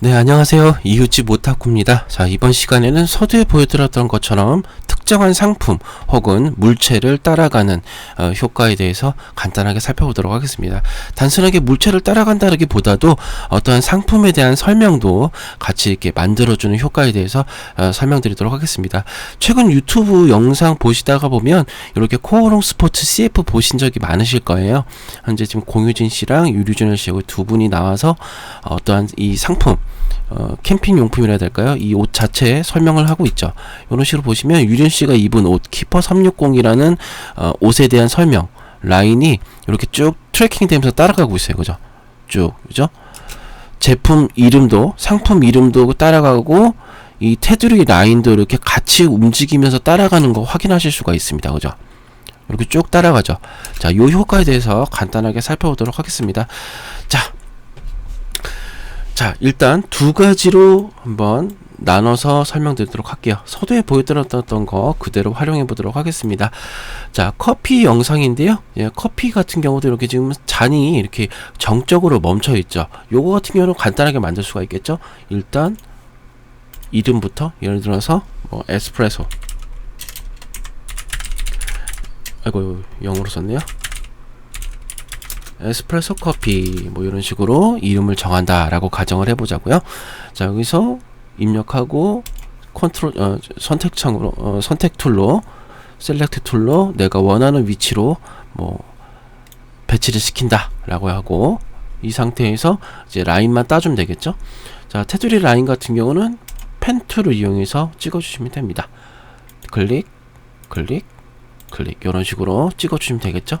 네, 안녕하세요. 이웃집 오타쿠입니다. 자, 이번 시간에는 서두에 보여드렸던 것처럼 특정한 상품 혹은 물체를 따라가는 어, 효과에 대해서 간단하게 살펴보도록 하겠습니다. 단순하게 물체를 따라간다기보다도 어떠한 상품에 대한 설명도 같이 이렇게 만들어주는 효과에 대해서 어, 설명드리도록 하겠습니다. 최근 유튜브 영상 보시다가 보면 이렇게 코어롱 스포츠 CF 보신 적이 많으실 거예요. 현재 지금 공유진 씨랑 유류준열 씨하고 두 분이 나와서 어떠한 이 상품 어, 캠핑 용품이라 해야 될까요? 이 옷 자체에 설명을 하고 있죠. 이런 식으로 보시면 유준 씨가 입은 옷 키퍼 360이라는 어, 옷에 대한 설명 라인이 이렇게 쭉 트래킹 되면서 따라가고 있어요. 그죠? 쭉 그죠? 제품 이름도 상품 이름도 따라가고 이 테두리 라인도 이렇게 같이 움직이면서 따라가는 거 확인하실 수가 있습니다. 그죠? 이렇게 쭉 따라가죠. 자, 요 효과에 대해서 간단하게 살펴보도록 하겠습니다. 자, 자, 일단 두 가지로 한번 나눠서 설명드리도록 할게요. 서두에 보여드렸던 거 그대로 활용해 보도록 하겠습니다. 자, 커피 영상인데요. 예, 커피 같은 경우도 이렇게 지금 잔이 이렇게 정적으로 멈춰 있죠. 요거 같은 경우는 간단하게 만들 수가 있겠죠. 일단 이름부터 예를 들어서 뭐 에스프레소 아이고 영어로 썼네요. 에스프레소 커피 뭐 이런 식으로 이름을 정한다 라고 가정을 해보자고요. 자 여기서 입력하고 컨트롤 어, 선택창으로 어, 선택 툴로 셀렉트 툴로 내가 원하는 위치로 뭐 배치를 시킨다 라고 하고 이 상태에서 이제 라인만 따주면 되겠죠. 자 테두리 라인 같은 경우는 펜 툴을 이용해서 찍어 주시면 됩니다. 클릭 클릭 클릭 이런 식으로 찍어주시면 되겠죠.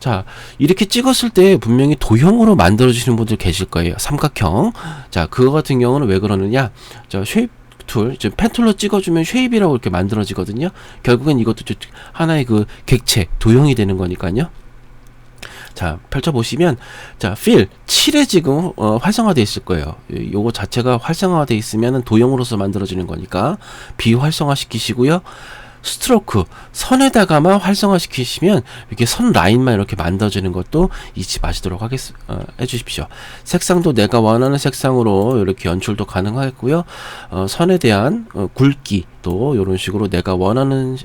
자 이렇게 찍었을 때 분명히 도형으로 만들어 주시는 분들 계실 거예요 삼각형 자 그거 같은 경우는 왜 그러느냐 자 쉐입 툴, 지금 펜툴로 찍어주면 쉐입이라고 이렇게 만들어지거든요. 결국엔 이것도 하나의 그 객체, 도형이 되는 거니까요. 자, 펼쳐보시면, 자, 필, 7에 지금, 어, 활성화되어 있을 거예요. 요거 자체가 활성화되어 있으면 도형으로서 만들어지는 거니까, 비활성화 시키시고요. 스트로크 선에다가만 활성화 시키시면 이렇게 선 라인만 이렇게 만들어지는 것도 잊지 마시도록 하겠 어, 해주십시오. 색상도 내가 원하는 색상으로 이렇게 연출도 가능하겠고요. 어, 선에 대한 어, 굵기도 이런 식으로 내가 원하는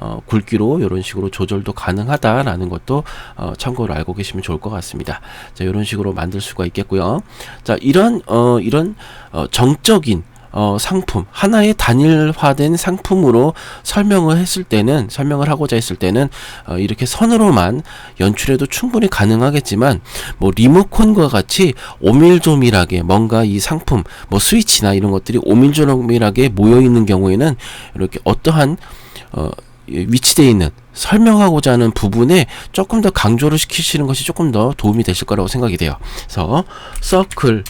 어, 굵기로 이런 식으로 조절도 가능하다라는 것도 어, 참고로 알고 계시면 좋을 것 같습니다. 자, 이런 식으로 만들 수가 있겠고요. 자, 이런 어, 이런 어, 정적인 어, 상품 하나의 단일화된 상품으로 설명을 했을 때는 설명을 하고자 했을 때는 어, 이렇게 선으로만 연출해도 충분히 가능하겠지만 뭐 리모컨과 같이 오밀조밀하게 뭔가 이 상품 뭐 스위치나 이런 것들이 오밀조밀하게 모여 있는 경우에는 이렇게 어떠한 어, 위치되어 있는 설명하고자 하는 부분에 조금 더 강조를 시키시는 것이 조금 더 도움이 되실 거라고 생각이 돼요. 그래서 서클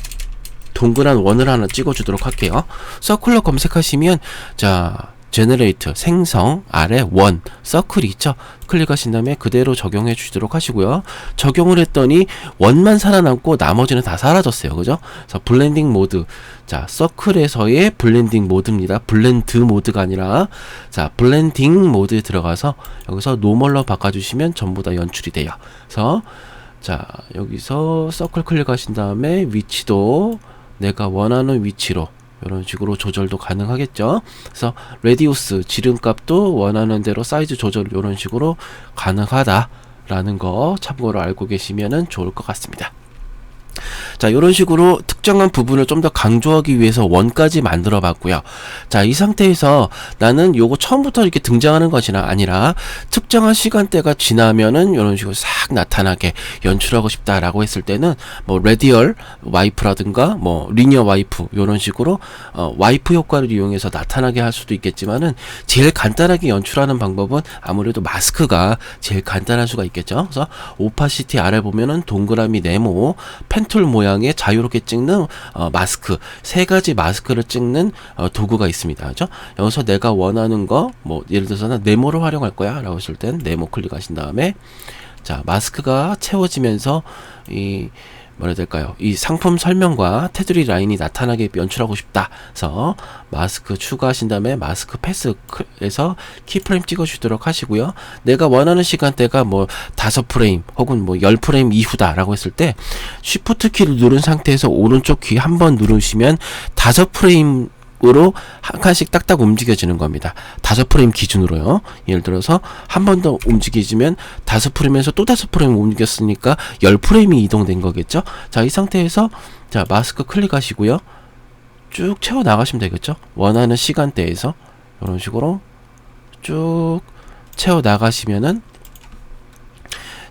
동그란 원을 하나 찍어주도록 할게요. 서클로 검색하시면 자 제너레이트 생성 아래 원 서클이 있죠. 클릭하신 다음에 그대로 적용해 주시도록 하시고요. 적용을 했더니 원만 살아남고 나머지는 다 사라졌어요. 그죠? 그래서 블렌딩 모드. 자, 서클에서의 블렌딩 모드입니다. 블렌드 모드가 아니라 자, 블렌딩 모드에 들어가서 여기서 노멀로 바꿔 주시면 전부 다 연출이 돼요. 그래서 자, 여기서 서클 클릭하신 다음에 위치도 내가 원하는 위치로 이런 식으로 조절도 가능하겠죠. 그래서 레디우스 지름값도 원하는 대로 사이즈 조절 이런 식으로 가능하다라는 거 참고로 알고 계시면 좋을 것 같습니다. 자, 이런 식으로 특정한 부분을 좀 더 강조하기 위해서 원까지 만들어 봤고요. 자, 이 상태에서 나는 요거 처음부터 이렇게 등장하는 것이나 아니라 특정한 시간대가 지나면은 이런 식으로 싹 나타나게 연출하고 싶다라고 했을 때는 뭐 레디얼 와이프라든가 뭐 리니어 와이프 이런 식으로 어, 와이프 효과를 이용해서 나타나게 할 수도 있겠지만은 제일 간단하게 연출하는 방법은 아무래도 마스크가 제일 간단할 수가 있겠죠. 그래서 오파시티 아래 보면은 동그라미 네모 펜툴 모양의 자유롭게 찍는 어, 마스크 세 가지 마스크를 찍는 어, 도구가 있습니다. 그죠? 여기서 내가 원하는 거 뭐 예를 들어서 는 네모를 활용할 거야 라고 했을 땐 네모 클릭하신 다음에 자 마스크가 채워지면서 이 뭐라 해야 될까요? 이 상품 설명과 테두리 라인이 나타나게 연출하고 싶다. 그래서 마스크 추가하신 다음에 마스크 패스에서 키프레임 찍어주도록 하시고요. 내가 원하는 시간대가 뭐 다섯 프레임 혹은 뭐 열 프레임 이후다라고 했을 때 쉬프트 키를 누른 상태에서 오른쪽 귀 한 번 누르시면 다섯 프레임 으로 한 칸씩 딱딱 움직여지는 겁니다. 다섯 프레임 기준으로요. 예를 들어서 한 번 더 움직이지면 다섯 프레임에서 또 다섯 프레임 움직였으니까 열 프레임이 이동된 거겠죠. 자, 이 상태에서 자, 마스크 클릭하시고요. 쭉 채워 나가시면 되겠죠. 원하는 시간대에서 이런 식으로 쭉 채워 나가시면은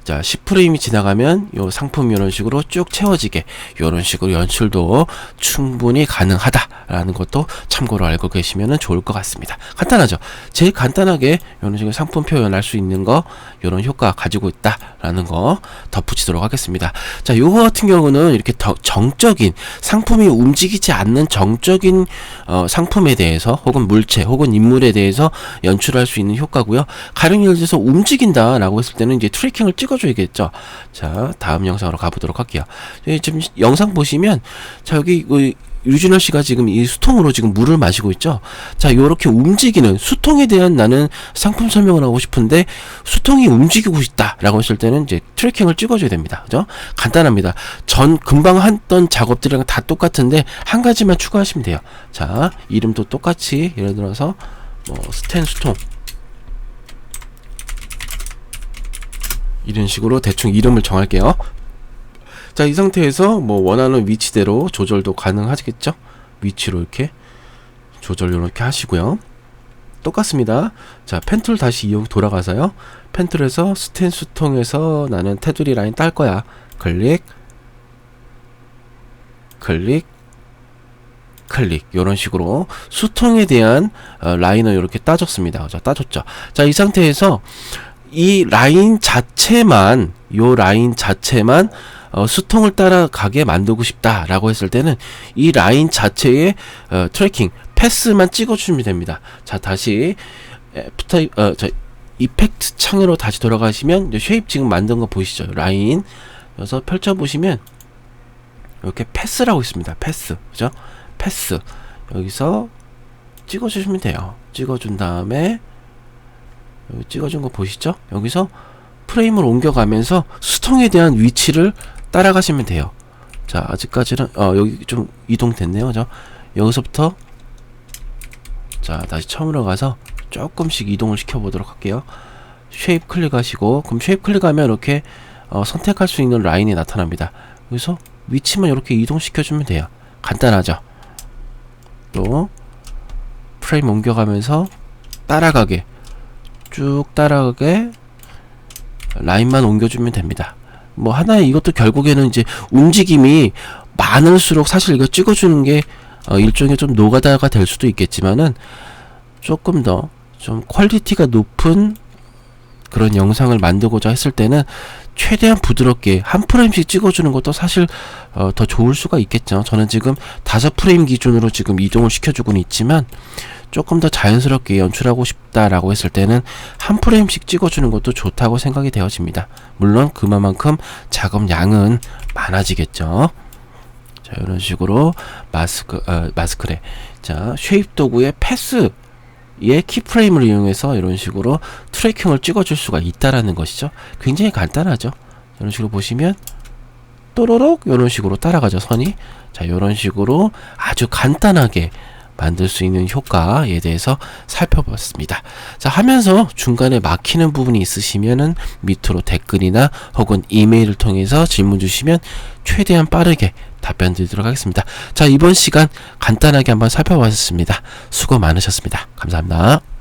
자, 10프레임이 지나가면 요 상품이 이런 식으로 쭉 채워지게 이런 식으로 연출도 충분히 가능하다라는 것도 참고로 알고 계시면 좋을 것 같습니다. 간단하죠? 제일 간단하게 이런 식으로 상품 표현할 수 있는 거 이런 효과 가지고 있다라는 거 덧붙이도록 하겠습니다. 자, 요거 같은 경우는 이렇게 더 정적인 상품이 움직이지 않는 정적인 어, 상품에 대해서 혹은 물체 혹은 인물에 대해서 연출할 수 있는 효과고요. 가령 예를 들어서 움직인다라고 했을 때는 이제 트래킹을 찍어 줘야겠죠. 자, 다음 영상으로 가보도록 할게요. 예, 지금 영상 보시면, 자, 여기, 그 유준열 씨가 지금 이 수통으로 지금 물을 마시고 있죠. 자, 요렇게 움직이는 수통에 대한 나는 상품 설명을 하고 싶은데 수통이 움직이고 있다라고 했을 때는 이제 트래킹을 찍어줘야 됩니다. 그죠? 간단합니다. 전 금방 했던 작업들이랑 다 똑같은데 한 가지만 추가하시면 돼요. 자, 이름도 똑같이 예를 들어서 뭐 스텐 수통 이런 식으로 대충 이름을 정할게요. 자, 이 상태에서 뭐 원하는 위치대로 조절도 가능하겠죠? 위치로 이렇게 조절 이렇게 하시고요. 똑같습니다. 자, 펜툴 다시 이용 돌아가서요. 펜툴에서 스텐 수통에서 나는 테두리 라인 딸 거야. 클릭, 클릭, 클릭 이런 식으로 수통에 대한 어, 라인을 이렇게 따줬습니다. 자, 따줬죠. 자, 이 상태에서 이 라인 자체만 요 라인 자체만 어, 수통을 따라가게 만들고 싶다라고 했을 때는 이 라인 자체의 어, 트래킹 패스만 찍어주시면 됩니다. 자 다시 애프터 어, 저 이펙트 창으로 다시 돌아가시면 쉐입 지금 만든 거 보이시죠? 라인 그래서 펼쳐 보시면 이렇게 패스라고 있습니다. 패스 그죠? 패스 여기서 찍어주시면 돼요. 찍어준 다음에 여기 찍어준 거 보시죠? 여기서 프레임을 옮겨가면서 수통에 대한 위치를 따라가시면 돼요. 자, 아직까지는 어, 여기 좀 이동됐네요. 저 여기서부터 자, 다시 처음으로 가서 조금씩 이동을 시켜 보도록 할게요. 쉐입 클릭하시고 그럼 쉐입 클릭하면 이렇게 어, 선택할 수 있는 라인이 나타납니다. 여기서 위치만 이렇게 이동시켜 주면 돼요. 간단하죠? 또 프레임 옮겨가면서 따라가게 쭉 따라가게 라인만 옮겨주면 됩니다. 뭐 하나의 이것도 결국에는 이제 움직임이 많을수록 사실 이거 찍어주는 게 어, 일종의 좀 노가다가 될 수도 있겠지만은 조금 더 좀 퀄리티가 높은 그런 영상을 만들고자 했을 때는 최대한 부드럽게 한 프레임씩 찍어주는 것도 사실 어, 더 좋을 수가 있겠죠. 저는 지금 다섯 프레임 기준으로 지금 이동을 시켜주고는 있지만 조금 더 자연스럽게 연출하고 싶다라고 했을 때는 한 프레임씩 찍어주는 것도 좋다고 생각이 되어집니다. 물론 그만큼 작업 양은 많아지겠죠. 자 이런 식으로 마스크 어, 마스크래 자 쉐입 도구의 패스 의 키프레임을 이용해서 이런 식으로 트래킹을 찍어줄 수가 있다라는 것이죠. 굉장히 간단하죠. 이런 식으로 보시면 또로록 이런 식으로 따라가죠 선이. 자 이런 식으로 아주 간단하게 만들 수 있는 효과에 대해서 살펴봤습니다. 자, 하면서 중간에 막히는 부분이 있으시면은 밑으로 댓글이나 혹은 이메일을 통해서 질문 주시면 최대한 빠르게 답변 드리도록 하겠습니다. 자, 이번 시간 간단하게 한번 살펴봤습니다. 수고 많으셨습니다. 감사합니다.